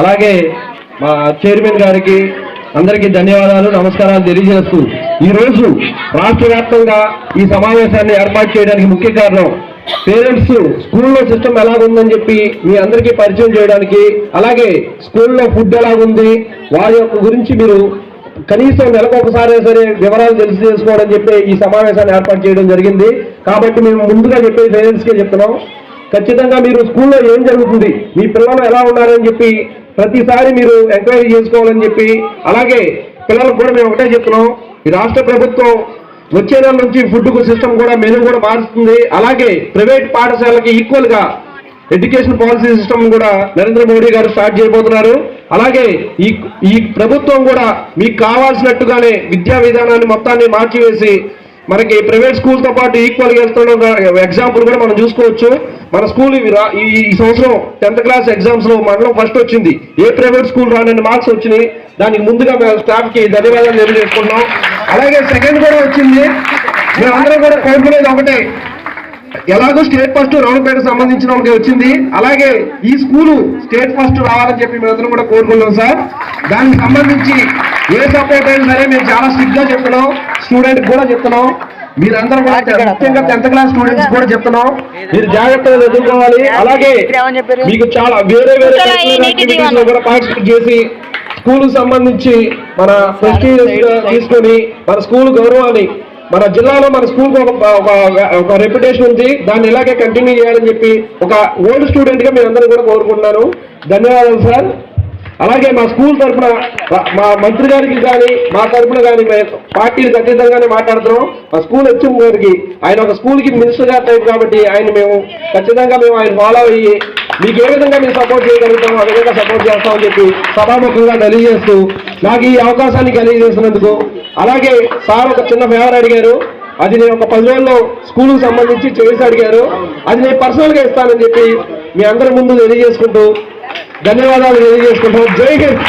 అలాగే మా చైర్మన్ గారికి అందరికీ ధన్యవాదాలు నమస్కారాలు తెలియజేస్తూ ఈరోజు రాష్ట్ర వ్యాప్తంగా ఈ సమావేశాన్ని ఏర్పాటు చేయడానికి ముఖ్య కారణం పేరెంట్స్ స్కూల్లో సిస్టమ్ ఎలాగుందని చెప్పి మీ అందరికీ పరిచయం చేయడానికి అలాగే స్కూల్లో ఫుడ్ ఎలాగుంది వారి యొక్క గురించి మీరు కనీసం నెలకు ఒకసారి సరే వివరాలు తెలిసి చేసుకోవడం చెప్పి ఈ సమావేశాన్ని ఏర్పాటు చేయడం జరిగింది. కాబట్టి మేము ముందుగా చెప్పే పేరెంట్స్కే చెప్తున్నాం. ఖచ్చితంగా మీరు స్కూల్లో ఏం జరుగుతుంది మీ పిల్లలు ఎలా ఉన్నారని చెప్పి ప్రతిసారి మీరు ఎంక్వైరీ చేసుకోవాలని చెప్పి అలాగే పిల్లలకు కూడా మేము ఒకటే చెప్తున్నాం. ఈ రాష్ట్ర ప్రభుత్వం వచ్చే నెల నుంచి ఫుడ్ సిస్టమ్ కూడా మెనూ కూడా మారుస్తుంది. అలాగే ప్రైవేట్ పాఠశాలకి ఈక్వల్గా ఎడ్యుకేషన్ పాలసీ సిస్టమ్ కూడా నరేంద్ర మోడీ గారు స్టార్ట్ చేయబోతున్నారు. అలాగే ఈ ఈ ప్రభుత్వం కూడా మీకు కావాల్సినట్టుగానే విద్యా విధానాన్ని మొత్తాన్ని మార్చివేసి మనకి ప్రైవేట్ స్కూల్తో పాటు ఈక్వల్గా వెళ్తున్న ఎగ్జాంపుల్ కూడా మనం చూసుకోవచ్చు. మన స్కూల్ ఇవి రా- ఈ ఈ సంవత్సరం టెన్త్ క్లాస్ ఎగ్జామ్స్లో మనలో ఫస్ట్ వచ్చింది. ఏ ప్రైవేట్ స్కూల్ రానని మార్క్స్ వచ్చినాయి? దానికి ముందుగా మేము స్టాఫ్కి ధన్యవాదాలు తెలియజేసుకున్నాం అలాగే సెకండ్ కూడా వచ్చింది. మేమందరం కూడా కోరుకునేది ఒకటే. ఎలాగో స్టేట్ ఫస్ట్ రౌండ్పేట సంబంధించిన వాళ్ళకి వచ్చింది. అలాగే ఈ స్కూలు స్టేట్ ఫస్ట్ రావాలని చెప్పి మేమందరం కూడా కోరుకున్నాం సార్. దానికి సంబంధించి ఏ సపోర్ట్ అయినా సరే మేము చాలా స్ట్రిక్ట్గా చెప్తున్నాం. స్టూడెంట్ కూడా చెప్తున్నాం. మీరందరూ కూడా ముఖ్యంగా టెన్త్ క్లాస్ స్టూడెంట్స్ కూడా చెప్తున్నాం. మీరు జాగ్రత్తగా చదువుకోవాలి. అలాగే మీకు చాలా వేరే వేరే కూడా పార్టిసిపేట్ చేసి స్కూల్ సంబంధించి మన ప్రెస్టీజ్ తీసుకొని మన స్కూల్ గౌరవాన్ని మన జిల్లాలో మన స్కూల్కి ఒక ఒక- రెప్యుటేషన్ ఉంది. దాన్ని ఇలాగే కంటిన్యూ చేయాలని చెప్పి ఒక ఓల్డ్ స్టూడెంట్గా మీ అందరూ కూడా కోరుకుంటున్నాను. ధన్యవాదాలు సార్ అలాగే మా స్కూల్ తరఫున మా మంత్రి గారికి కానీ మా తరఫున కానీ మేము పార్టీలకు అతీతంగానే మాట్లాడుతున్నాం. మా స్కూల్ హెచ్ఎం గారికి ఆయన ఒక స్కూల్కి మినిస్టర్ గారు టైప్ కాబట్టి ఆయన మేము ఖచ్చితంగా మేము ఆయన ఫాలో అయ్యి మీకు ఏ విధంగా మేము సపోర్ట్ చేయగలుగుతామో ఆ విధంగా సపోర్ట్ చేస్తామని చెప్పి సభాముఖంగా తెలియజేస్తూ నాకు ఈ అవకాశాన్ని కలిగజేసినందుకు అలాగే సార్ ఒక చిన్న ఫేవర్ అడిగారు. అది నేను ఒక పది రోజుల్లో స్కూల్కి సంబంధించి చేసి అడిగారు. అది నేను పర్సనల్గా ఇస్తానని చెప్పి మీ అందరి ముందు తెలియజేసుకుంటూ ధన్యవాదాలు తెలియజేసుకుంటాం. జై హింద్!